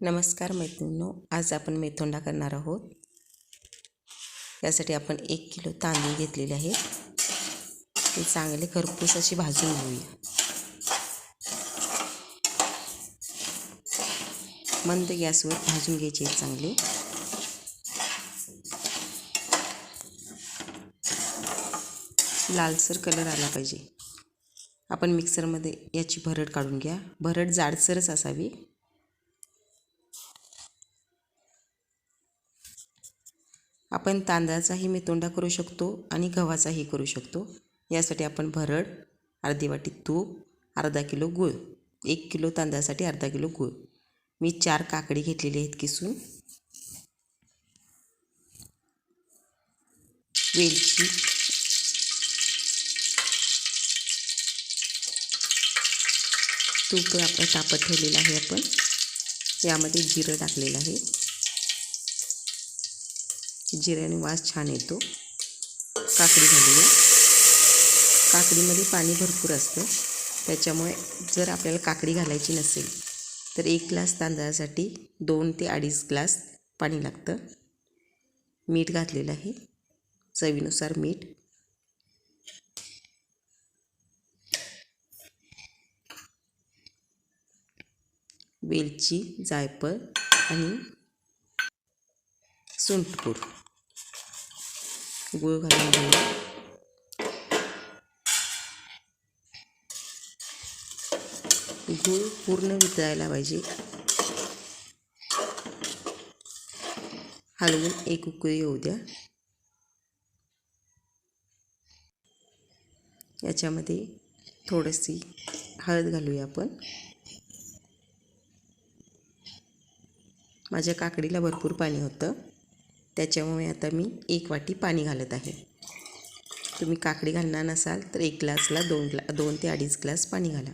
नमस्कार मैत्रिणींनो आज आपण मेथोंडा करणार आहोत. यासाठी आपण एक किलो तांदूळ घेतलेले आहेत ते चांगले खरपूस अशी भाजून घेऊया. मंद गॅसवर भाजून घ्यायचे आहेत चांगले. लालसर कलर आला पाहिजे. आपण मिक्सरमध्ये याची भरड काढून घ्या. भरड जाडसरच असावी. आपण तांदळाचाही मेतोंडा करू शकतो आणि गव्हाचाही करू शकतो. यासाठी आपण भरड अर्धी वाटी तूप अर्धा किलो गूळ एक किलो तांदळासाठी अर्धा किलो गूळ. मी चार काकडी घेतलेली आहेत किसून. वेलची. तूप आपलं तापत ठेवलेलं आहे आपण. यामध्ये जिरं टाकलेलं आहे. जिऱ्याने वास छान येतो. काकडी घालूया. काकडीमध्ये पाणी भरपूर असतं. त्याच्यामुळे जर आपल्याला काकडी घालायची नसेल तर एक ग्लास तांदळासाठी दोन ते अडीच ग्लास पाणी लागतं. मीठ घातलेलं आहे. चवीनुसार मीठ. वेलची जायफळ आणि सुंठपूर गूळ घालून घेऊ गूळ पूर्ण वितळायला पाहिजे हलवून एक उकळी येऊ द्या याच्यामध्ये थोडीशी हळद घालूया आपण माझ्या काकडीला भरपूर पाणी होतं त्याच्यामुळे आता मी एक वाटी पाणी घालत आहे. तुम्ही काकडी घालणार नसाल तर एक ग्लासला दोन ग्ला दोन ते अडीच ग्लास पाणी घाला.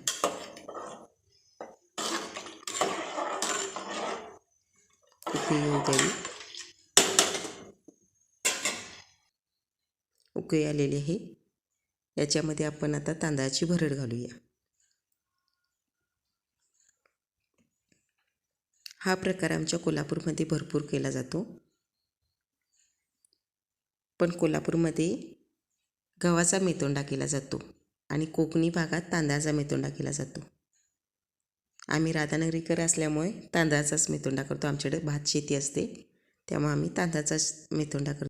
उकळी येऊ द्यावी. उकळी आलेली आहे. याच्यामध्ये आपण आता तांदळाची भरड घालूया. हा प्रकार आमच्या कोल्हापूरमध्ये भरपूर केला जातो. पण कोल्हापूरमध्ये गव्हाचा मेतोंडा केला जातो आणि कोकणी भागात तांदळाचा मेतोंडा केला जातो. आम्ही राधानगरीकर असल्यामुळे तांदळाचाच मेतोंडा करतो. आमच्याकडे भात शेती असते त्यामुळे आम्ही तांदळाचाच मेतोंडा करतो.